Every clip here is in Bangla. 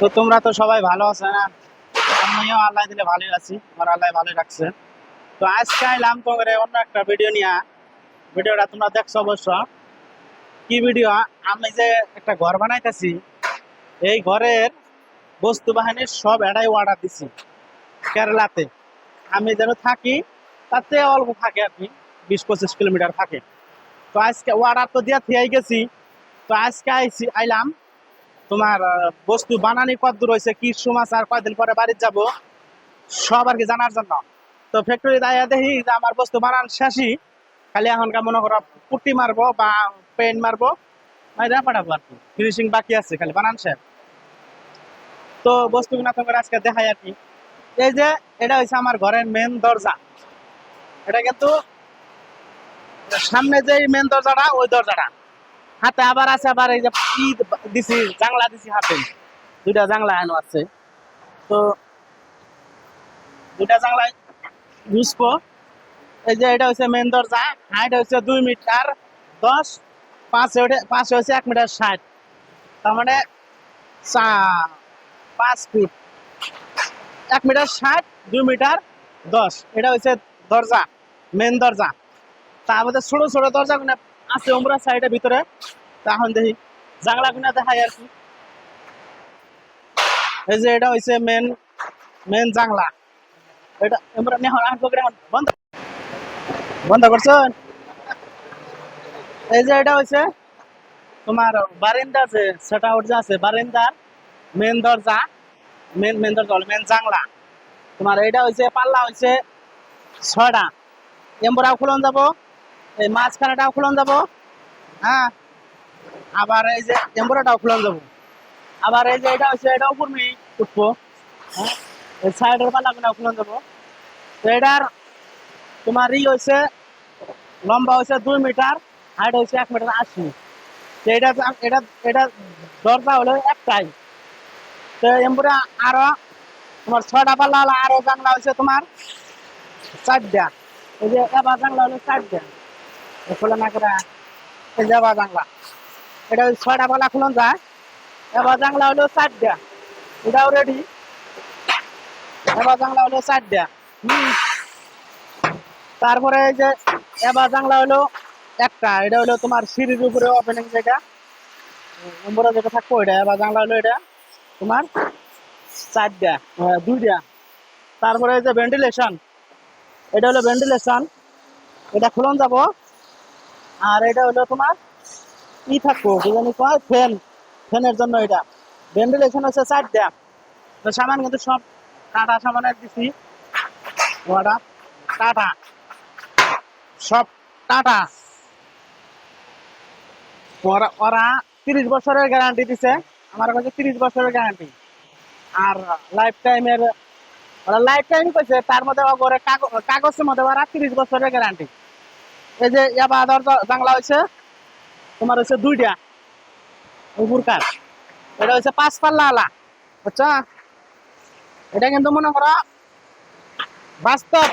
তো তোমরা তো সবাই ভালো আছো, না? আমিও আল্লাহ দিলে ভালোই আছি, আমার আল্লাহ ভালোই রাখছে। তো আজকে আইলাম তোমার অন্য একটা ভিডিও নিয়ে। ভিডিওটা তোমরা দেখছ অবশ্য। কি ভিডিও আমি যে একটা ঘর বানাইতেছি, এই ঘরের বস্তু বাহিনীর সব এটাই অর্ডার দিছি, কেরালাতে। আমি যেন থাকি, তাতে অল্প থাকে আর কি, বিশ পঁচিশ কিলোমিটার থাকে। তো আজকে অর্ডার তো দিয়ে থিয়াই গেছি। তো আজকে আইছি আইলাম তোমার বস্তু বানানি কত দূর হয়েছে কি সমাজ আর কয়দিন পরে বাড়িতে যাব, সব আর কি জানার জন্য। তো ফ্যাক্টরি দায়া দেখি যে আমার বস্তু বানান শেষই, খালি এখনকার মনে করো পুটি মারবো বা পেন্ট মারবো মাইরা পাঠাবো আর কি ফিনিশিং বাকি আছে, খালি বানান শেষ। তো বস্তুগুলো তোমার আজকে দেখাই আর কি। এই যে, এটা হচ্ছে আমার ঘরের মেন দরজা। এটা কিন্তু সামনে যে মেন দরজাটা, ওই দরজাটা। হাতে আবার আছে, আবার এই যে ই দিছি, জাংলা দিছি হাতে। দুইটা জাংলা এনো আছে। তো দুইটা জাংলায় বুঝব এই যে এটা হচ্ছে মেন দরজা হাইট হচ্ছে দুই মিটার, দশ, পাঁচ পাঁচ হচ্ছে এক মিটার ষাট। তার মানে পাঁচ ফুট। এক মিটার ষাট, দুই মিটার দশ। এটা হচ্ছে দরজা মেন দরজা। তার মধ্যে ছোট ছোট দরজা গুলো আছে ওমরা সাইডের ভিতরে। তা এখন দেখি। জাংলা গুনা দেখাই আর কি। এই যে এটা হচ্ছে মেন মেন জাংলা। এটা আমরা নেহন আন করে এখন বন্ধ। বন্ধ করছেন এই যে এটা হচ্ছে তোমার বারিন্দা আছে সেটা ওর যে আছে, বারিন্দার মেন দরজা। মেন মেন দরজা মেন জাংলা। তোমার এটা হচ্ছে পাল্লা হচ্ছে ছয়টা। এম্বরাও খুলন যাব। এই মাঝখানেটাও খুলন যাব। হ্যাঁ? আবার এই যে এম্বরাটাও খুলন যাব। আবার এই যে এটা হচ্ছে, এটা উপর মি উঠবো। হ্যাঁ? সাইডের পাল্লাগুলো খুলন যাব। তো এটার তোমার ই হয়েছে লম্বা হয়েছে দুই মিটার, হাইট হয়েছে এক মিটার আশি। তো এটা এটা এটা দরজা হলো একটাই। তো এম্বুরা আরও তোমার ছয়টা পাল্লা হলো, আরও জানলা হয়েছে তোমার চারটা। এই যে এবার জানলা হলো চারটা। তারপরে যে এবার জানলা হলো একটা। এটা হলো তোমার সিঁড়ির উপরে ওপেনিং যেটা। নম্বরে যেটা থাকব এটা এবার জানলা হলো এটা। তোমার চারটা দুইটা। তারপরে যে ভেন্টিলেশন এটা হলো ভেন্টিলেশন এটা খুলন যাব। আর এটা হলো তোমার ই থাকব, কি কয়? ফ্যান। ফ্যানের জন্য এটা। ভেন্টিলেশন হচ্ছে চারটা তো সামান কিন্তু সব টাটা সামানের দিছি ওটা টাটা। সব টাটা। ওরা ওরা তিরিশ বছরের গ্যারান্টি দিছে। আমার কাছে তিরিশ বছরের গ্যারান্টি আর লাইফ টাইমের ওরা লাইফ টাইম কইছে, তার মধ্যে কাগজ, কাগজের মধ্যে ওরা তিরিশ বছরের গ্যারান্টি এই যে ইয়াবা দরজা জাংলা হয়েছে তোমার হচ্ছে দুইটা উপরকার এটা হচ্ছে পাঁচ পাল্লা আলা, বুঝছ? এটা কিন্তু মনে করো বাস্তব।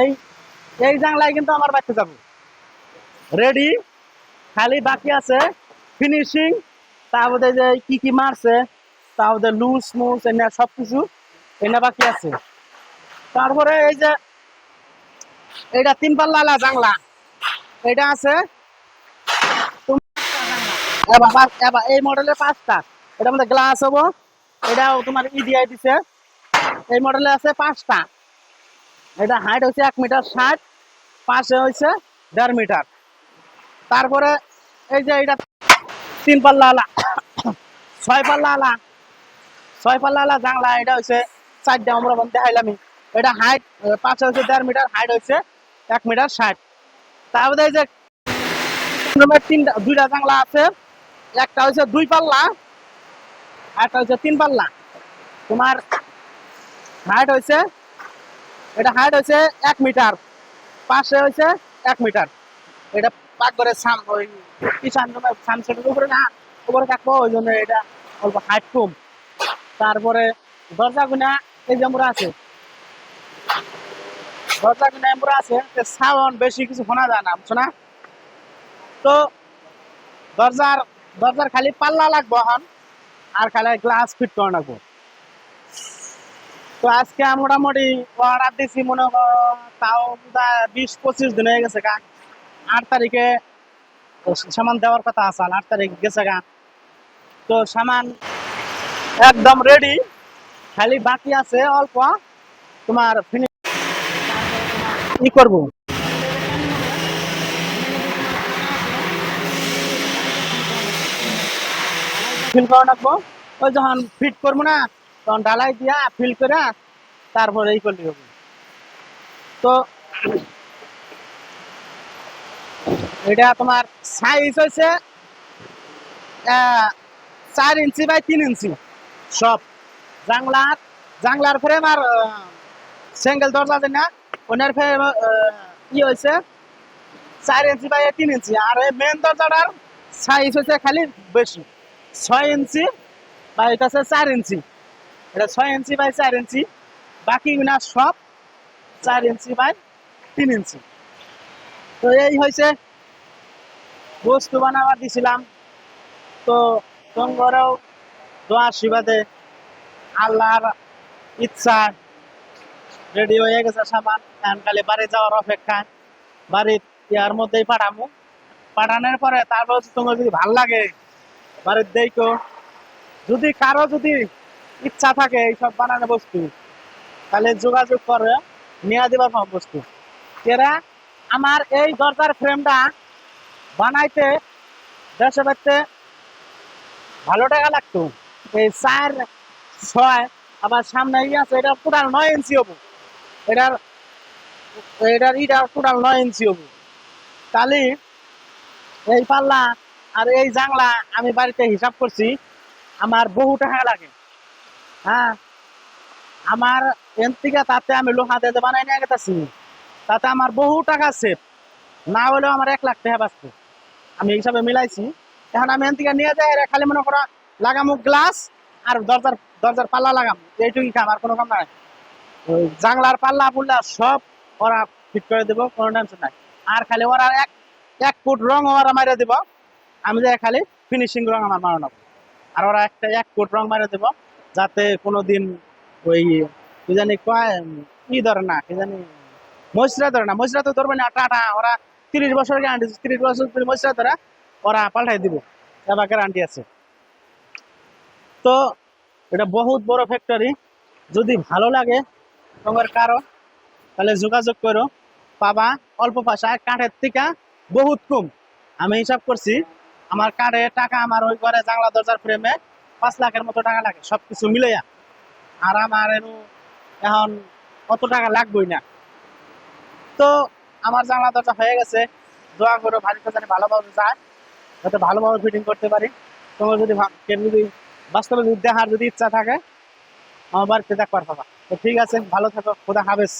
এই এই জাংলায় কিন্তু আমার বাচ্চা যাব। রেডি খালি বাকি আছে ফিনিশিং তারপরে যে কি কি মারছে তারপরে লুজ মুজ এনে সব কিছু এনে বাকি আছে। তারপরে এই যে এটা তিন পাল্লা জাংলা এটা আছে এই মডেলের পাঁচটা। এটা মধ্যে গ্লাস হব। এটাও তোমার ইডিআই দিছে। এই মডেলে আছে পাঁচটা। এটা হাইট হচ্ছে এক মিটার ষাট, পাশে হচ্ছে দেড় মিটার তারপরে এই যে এটা তিন পাল্লা আলা, ছয় পাল্লা আলা। ছয় পাল্লা আলা জাংলা এটা হচ্ছে চারটা আমরা দেখাইলাম এটা হাইট পাশে হচ্ছে দেড় মিটার হাইট হচ্ছে এক মিটার ষাট। তারপরে এই যে তিনটা দুইটা জাংলা আছে। একটা হচ্ছে দুই পাল্লা একটা হচ্ছে তিন পাল্লা। তোমার হাইট হচ্ছে এটা হাইট হচ্ছে এক মিটার পাশে হচ্ছে এক মিটার এটা পাক করে সাম ওই কিষান সানসেটের উপরে না, উপরে থাকব, ওই জন্য এটা অল্প হাইট কম। তারপরে দরজা গুনা এই যে আমরা আছে। দরজা গুনা আমরা আছে সাউন্ড বেশি কিছু শোনা যায় না, বুঝছ না? তো দরজার দরজার খালি পাল্লা লাগবো এখন, আর খালি গ্লাস ফিট করে রাখব। তো আজকে মোটামুটি অর্ডার দিছি মনে করো, তাও বিশ পঁচিশ দিন হয়ে গেছে গা। আট তারিখে সামান দেওয়ার কথা আছে আট তারিখ গেছে গা। তো সামান একদম রেডি খালি বাকি আছে অল্প, তোমার ই করব? ফিল করে ওই যখন ফিট করব না, তখন দিয়া ফিল করে এই করলে হবে। তো, এটা তোমার সাইজ হয়েছে চার ইঞ্চি বাই তিন ইঞ্চি। সব। জাংলার জাংলার ফ্রেম আর সিঙ্গেল দরজা না ওনার ফ্রেম ই হয়েছে চার ইঞ্চি বাই তিন ইঞ্চি। আর মেন দরজাটার সাইজ হয়েছে খালি বেশি। ছয় ইঞ্চি বা এটা হচ্ছে চার ইঞ্চি। এটা ছয় ইঞ্চি বাই চার ইঞ্চি। বাকি না সব চার ইঞ্চি বাই তিন ইঞ্চি। তো এই হয়েছে বস্তু বানাবার দিছিলাম। তো তোমারও দোয়া আশীর্বাদে আল্লাহর ইচ্ছা রেডি হয়ে গেছে সামান। এখন খালি বাড়ি যাওয়ার অপেক্ষা। বাড়ির ইয়ার মধ্যেই পাঠামু। পাঠানোর পরে তারপর তোমার যদি ভালো লাগে, বাড়ির দেখো। যদি কারও যদি ইচ্ছা থাকে এইসব বানানো বস্তু, তাহলে যোগাযোগ করে। নিয়ে দিবার সব বস্তু। এরা আমার এই দরজার ফ্রেমটা বানাইতে দেশে বাড়তে ভালো টাকা লাগতো। এই চার, ছয় আবার সামনে ই আছে, এটা টোটাল নয় ইঞ্চি হব। এটার এটার ইটা টোটাল নয় ইঞ্চি হব। তাহলে এই পাল্লা আর এই জাংলা আমি বাড়িতে হিসাব করছি, আমার বহু টাকা লাগে। হ্যাঁ? আমার এন থেকে তাতে আমি লোহা দিয়ে বানাই নিয়ে গেতেছি। তাতে আমার বহু টাকা সেভ না হলেও আমার এক লাখ টাকা বাঁচতো আমি হিসাবে মিলাইছি। এখন আমি এন থেকে নিয়ে যাই খালি মনে করা লাগামো গ্লাস আর দরজার দরজার পাল্লা লাগাম। এইটুকুই কাম আর কোনো কাম নাই। জাংলার পাল্লা, পুল্লা সব ওরা ফিট করে দেবো, কোনো টেনশন নাই। আর খালি ওরা এক এক ফুট রং ওরা মারিয়ে দেবো। আমি যাই খালি ফিনিশিং রং আমার মারানো আর ওরা একটা এক ফুট রং মারিয়ে দেবো, যাতে কোনো দিন ওই কি জানি কয় ধরে না, কি জানি মশরা ধরে না মশরা তো ধরবে না, টাটা, ওরা তিরিশ বছর গ্যারান্টি তিরিশ বছর মশরা ধরে ওরা পাল্টাই দিব, এবার গ্যারান্টি আছে। তো এটা বহুত বড় ফ্যাক্টরি যদি ভালো লাগে তোমার কারও, তাহলে যোগাযোগ করো। পাবা অল্প পয়সায় কাঠের থেকে বহুত কম। আমি হিসাব করছি, আমার কাঠে টাকা আমার ওই ঘরে জাংলা দরজার ফ্রেমে পাঁচ লাখের মতো টাকা লাগে সব কিছু মিলাইয়া। আর আমার এখন কত টাকা লাগবেই না। তো আমার জানলা দরজা হয়ে গেছে। দোয়া করো বাড়িতে জানি ভালোভাবে যায়, যাতে ভালোভাবে ফিটিং করতে পারি। তোমার যদি যদি বাস্তবে যদি দেখার যদি ইচ্ছা থাকে, আমার বাড়িতে দেখবার পাবা তো ঠিক আছে ভালো থাকো খোদা হাফেজ।